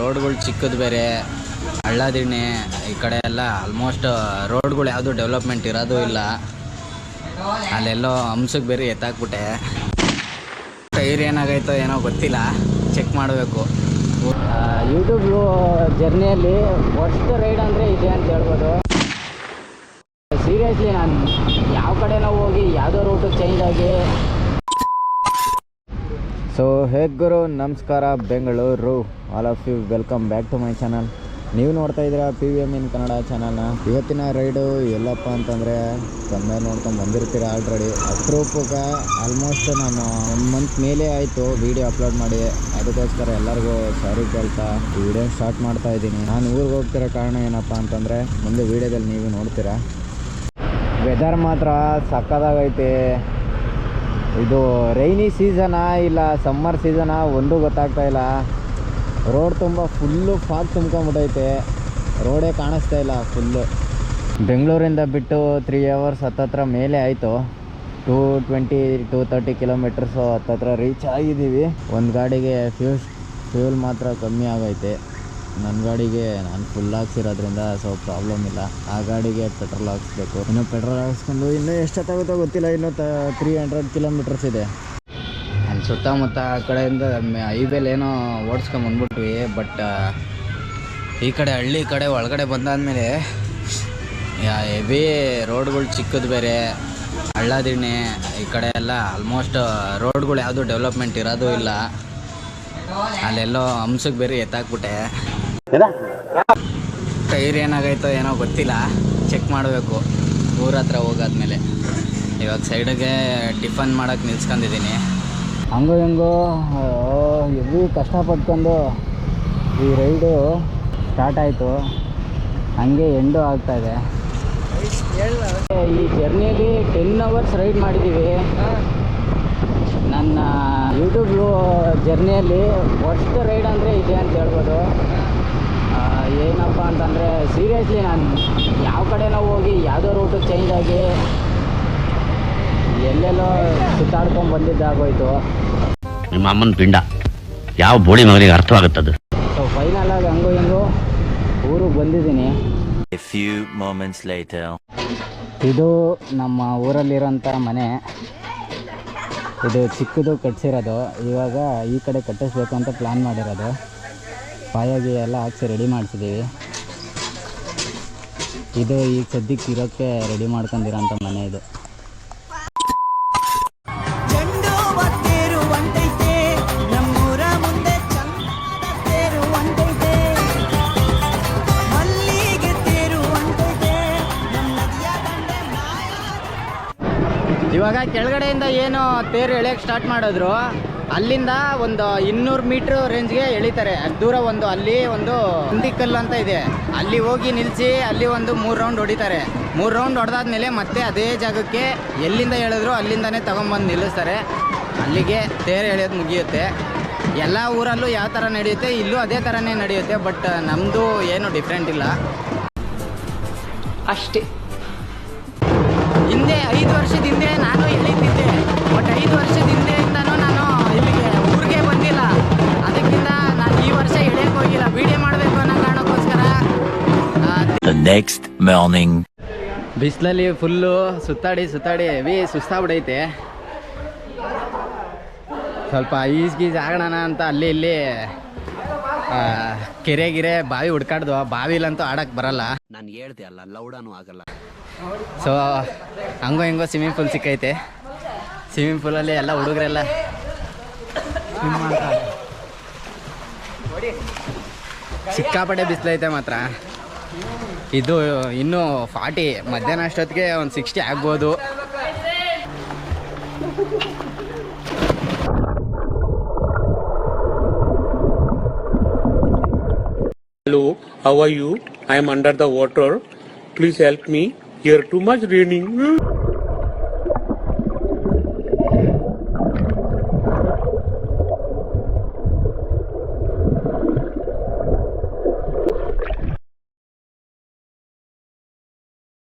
ರೋಡ್ಗಳು ಚಿಕ್ಕದು ಬೇರೆ, ಹಳ್ಳದಿಣ್ಣೆ, ಈ ಕಡೆ ಎಲ್ಲ ಆಲ್ಮೋಸ್ಟ್ ರೋಡ್ಗಳು ಯಾವುದು ಡೆವಲಪ್ಮೆಂಟ್ ಇರೋದು ಇಲ್ಲ. ಅಲ್ಲೆಲ್ಲೋ ಹಂಸಕ್ಕೆ ಬೇರೆ ಎತ್ತಾಕ್ಬಿಟ್ಟೆ. ಟೈರ್ ಏನಾಗೈತೋ ಏನೋ ಗೊತ್ತಿಲ್ಲ ಚೆಕ್ ಮಾಡಬೇಕು. ಯೂಟ್ಯೂಬ್ ಜರ್ನಿಯಲ್ಲಿ ಫಸ್ಟ್ ರೈಡ್ ಅಂದರೆ ಇದೆ ಅಂತ ಹೇಳ್ಬೋದು. ಸೀರಿಯಸ್ಲಿ ನಾನು ಯಾವ ಕಡೆನೋ ಹೋಗಿ ಯಾವುದೋ ರೂಟು ಚೇಂಜ್ ಆಗಿ ಸೊ ಹೇಗ್ ಗುರು, ನಮಸ್ಕಾರ, Bengaluru all of you welcome back to my channel ನೀವು ನೋಡ್ತಾ ಇದ್ದೀರಾ P V M in Kannada ಚಾನಲ್ನ ಇವತ್ತಿನ ರೈಡು ಎಲ್ಲಪ್ಪ ಅಂತಂದರೆ ಕಮ್ಮಿ ನೋಡ್ಕೊಂಡು ಬಂದಿರ್ತೀರ ಆಲ್ರೆಡಿ ಅಪ್ರೂಪಕ ಆಲ್ಮೋಸ್ಟ್ ನಾನು ಒಂದು ಮಂತ್ ಮೇಲೆ ಆಯಿತು ವೀಡಿಯೋ ಅಪ್ಲೋಡ್ ಮಾಡಿ. ಅದಕ್ಕೋಸ್ಕರ ಎಲ್ಲರಿಗೂ ಸಾರಿ ಕೇಳ್ತಾ ವಿಡಿಯೋ ಸ್ಟಾರ್ಟ್ ಮಾಡ್ತಾ ಇದ್ದೀನಿ. ನಾನು ಊರಿಗೆ ಹೋಗ್ತಿರೋ ಕಾರಣ ಏನಪ್ಪ ಅಂತಂದರೆ, ಮುಂದೆ ವೀಡಿಯೋದಲ್ಲಿ ನೀವು ನೋಡ್ತೀರಾ. ವೆದರ್ ಮಾತ್ರ ಸಕ್ಕದಾಗೈತೆ ಇದು ರೈನಿ ಸೀಸನಾ ಇಲ್ಲ ಸಮ್ಮರ್ ಸೀಸನಾ ಒಂದು ಗೊತ್ತಾಗ್ತಾ ಇಲ್ಲ. ರೋಡ್ ತುಂಬ ಫುಲ್ಲು ಫಾಗ್ ತುಂಬ್ಕೊಂಬಿಟ್ಟೈತೆ ರೋಡೇ ಕಾಣಿಸ್ತಾ ಇಲ್ಲ ಫುಲ್ಲು ಬೆಂಗಳೂರಿಂದ ಬಿಟ್ಟು ತ್ರೀ ಅವರ್ಸ್ ಹತ್ತತ್ರ ಮೇಲೆ ಆಯಿತು. Two twenty two thirty kilometres ಹತ್ತತ್ರ ರೀಚ್ ಆಗಿದ್ದೀವಿ. ಒಂದು ಗಾಡಿಗೆ ಫ್ಯೂಸ್ ಫ್ಯೂಲ್ ಮಾತ್ರ ಕಮ್ಮಿ ಆಗೈತೆ. ನನ್ನ ಗಾಡಿಗೆ ನಾನು ಫುಲ್ ಹಾಕ್ಸಿರೋದ್ರಿಂದ ಸೊ ಪ್ರಾಬ್ಲಮ್ ಇಲ್ಲ. ಆ ಗಾಡಿಗೆ ಪೆಟ್ರೋಲ್ ಹಾಕ್ಸ್ಬೇಕು. ಇನ್ನು ಪೆಟ್ರೋಲ್ ಹಾಕ್ಸ್ಕೊಂಡು ಇನ್ನೂ ಎಷ್ಟೊತ್ತಾಗುತ್ತೋ ಗೊತ್ತಿಲ್ಲ. ಇನ್ನೂ ತ ತ್ರೀ ಹಂಡ್ರೆಡ್ ಕಿಲೋಮೀಟರ್ಸ್ ಇದೆ. ಅಲ್ಲಿ ಸುತ್ತಮುತ್ತ ಆ ಕಡೆಯಿಂದ ಹೈವೇಲಿ ಏನೋ ಓಡಿಸ್ಕೊಂಡ್ ಬಂದ್ಬಿಟ್ವಿ. ಬಟ್ ಈ ಕಡೆ ಹಳ್ಳಿ ಕಡೆ ಒಳಗಡೆ ಯಾ ಹೆವಿ ರೋಡ್ಗಳು ಚಿಕ್ಕದು ಬೇರೆ. ಹಳ್ಳದಿಣ್ಣೆ, ಈ ಕಡೆ ಎಲ್ಲ ಆಲ್ಮೋಸ್ಟ್ ರೋಡ್ಗಳು ಯಾವುದು ಡೆವಲಪ್ಮೆಂಟ್ ಇರೋದು ಇಲ್ಲ. ಅಲ್ಲೆಲ್ಲೋ ಹಂಸಕ್ಕೆ ಬೇರೆ ಎತ್ತಾಕ್ಬಿಟ್ಟೆ. ಟೈರ್ ಏನಾಗೈತೋ ಏನೋ ಗೊತ್ತಿಲ್ಲ. ಚೆಕ್ ಮಾಡಬೇಕು. ಊರ ಹತ್ರ ಹೋಗಾದ್ಮೇಲೆ. ಇವಾಗ ಸೈಡಿಗೆ ಟಿಫನ್ ಮಾಡೋಕೆ ನಿಲ್ಸ್ಕೊಂಡಿದ್ದೀನಿ ಹಂಗೋ ಹೆಂಗೋ ಎಲ್ಲಿ ಕಷ್ಟಪಟ್ಕೊಂಡು ಈ ರೈಡು ಸ್ಟಾರ್ಟ್ ಆಯಿತು. ಹಂಗೆ ಎಂಡು ಆಗ್ತಾಯಿದೆ ಈ ಜರ್ನಿಯಲ್ಲಿ ಟೆನ್ ಅವರ್ಸ್ ರೈಡ್ ಮಾಡಿದ್ದೀವಿ ನನ್ನ ಯೂಟ್ಯೂಬ್ ಜರ್ನಿಯಲ್ಲಿ ಫಸ್ಟ್ ರೈಡ್ ಅಂದರೆ ಇದೆ ಅಂತ ಹೇಳ್ಬೋದು. ಸೀರಿಯಸ್ಲಿ ನಾನು ಯಾವ ಕಡೆನೋ ಹೋಗಿ ಯಾವುದೋ ರೂಟು ಚೇಂಜ್ ಆಗಿ ಎಲ್ಲೆಲ್ಲೋ ಸುತ್ತಾಡ್ಕೊಂಡು ಬಂದಿದ್ದಾಗೋಯ್ತು ನಿಮ್ಮ ಅಮ್ಮನ ಪಿಂಡ ಯಾವ ಬೋಳಿ ಮಗನಿಗೆ ಅರ್ಥವಾಗುತ್ತದು ಸೊ ಫೈನಲ್ ಆಗಿ ಹಂಗೋ ಹಿಂಗೋ ಊರಿಗೆ ಬಂದಿದ್ದೀನಿ. A few moments later. ಇದು ನಮ್ಮ ಊರಲ್ಲಿರೋಂಥ ಮನೆ. ಇದು ಚಿಕ್ಕದು ಕಟ್ಸಿರೋದು. ಇವಾಗ ಈ ಕಡೆ ಕಟ್ಟಿಸ್ಬೇಕು ಅಂತ ಪ್ಲ್ಯಾನ್ ಮಾಡಿರೋದು. ಪಾಯಾಗಿ ಎಲ್ಲ ಹಾಕ್ಸಿ ರೆಡಿ ಮಾಡಿಸಿದ್ದೀವಿ. ಇದು ಈಗ ಸದ್ಯಕ್ಕೆ ಇರೋಕ್ಕೆ ರೆಡಿ ಮಾಡ್ಕೊಂಡಿರೋಂಥ ಮನೆ ಇದು. ಇವಾಗ ಕೆಳಗಡೆಯಿಂದ ಏನು ತೇರು ಎಳೆಯಕ್ಕೆ ಸ್ಟಾರ್ಟ್ ಮಾಡಿದ್ರು? ಅಲ್ಲಿಂದ ಒಂದು ಇನ್ನೂರು ಮೀಟ್ರ್ ರೇಂಜ್ಗೆ ಎಳಿತಾರೆ. ದೂರ ಒಂದು ಅಲ್ಲಿ ಒಂದು ಹಿಂದಿಕಲ್ಲು ಅಂತ ಇದೆ. ಅಲ್ಲಿ ಹೋಗಿ ನಿಲ್ಲಿಸಿ ಅಲ್ಲಿ ಒಂದು ಮೂರು ರೌಂಡ್ ಹೊಡಿತಾರೆ. ಮೂರು ರೌಂಡ್ ಹೊಡೆದಾದ್ಮೇಲೆ ಮತ್ತೆ ಅದೇ ಜಾಗಕ್ಕೆ ಎಲ್ಲಿಂದ ಹೇಳಿದ್ರು ಅಲ್ಲಿಂದನೇ ತಗೊಂಬಂದು ನಿಲ್ಲಿಸ್ತಾರೆ. ಅಲ್ಲಿಗೆ ತೇರು ಎಳೆಯೋದು ಮುಗಿಯುತ್ತೆ. ಎಲ್ಲ ಊರಲ್ಲೂ ಯಾವ ಥರ ನಡೆಯುತ್ತೆ ಇಲ್ಲೂ ಅದೇ ಥರನೇ ನಡೆಯುತ್ತೆ ಬಟ್ ನಮ್ಮದು ಏನು ಡಿಫ್ರೆಂಟ್ ಇಲ್ಲ. ಅಷ್ಟೇ. ಹಿಂದೆ ಐದು ವರ್ಷದ ಹಿಂದೆ The ಮಾರ್ನಿಂಗ್ morning. ಬಿಸಿಲಲ್ಲಿ ಫುಲ್ಲು ಸುತ್ತಾಡಿ ಸುತ್ತಾಡಿ ಹೆವಿ ಸುಸ್ತಾಗ್ಬಿಡೈತೆ. ಸ್ವಲ್ಪ ಈಜ್ ಗೀಜ್ ಆಗೋಣ ಅಂತ ಅಲ್ಲಿ ಇಲ್ಲಿ ಕೆರೆ ಗಿರೆ ಬಾವಿ ಹುಡ್ಕಾಡ್ದು. ಬಾವಿಲಂತೂ ಆಡಕ್ಕೆ ಬರಲ್ಲ. ನಾನು ಹೇಳ್ದೆ ಅಲ್ಲ ಲೌಡಾನು ಆಗಲ್ಲ. ಸೊ ಹಂಗೋ ಹಿಂಗೋ ಸ್ವಿಮ್ಮಿಂಗ್ ಪೂಲ್ ಸಿಕ್ಕೈತೆ. ಸ್ವಿಮ್ಮಿಂಗ್ ಪೂಲಲ್ಲಿ ಎಲ್ಲ ಹುಡುಗರೆಲ್ಲ ಮಾಡ್ತಾರೆ. ಸಿಕ್ಕಾಪಟ್ಟೆ ಬಿಸಿಲೈತೆ ಮಾತ್ರ. ಇದು ಇನ್ನೂ ಫಾರ್ಟಿ ಮಧ್ಯಾಹ್ನ ಅಷ್ಟೊತ್ತಿಗೆ ಒಂದು ಸಿಕ್ಸ್ಟಿ ಆಗ್ಬೋದು how are you? I am under the water. Please help me. Here too much raining.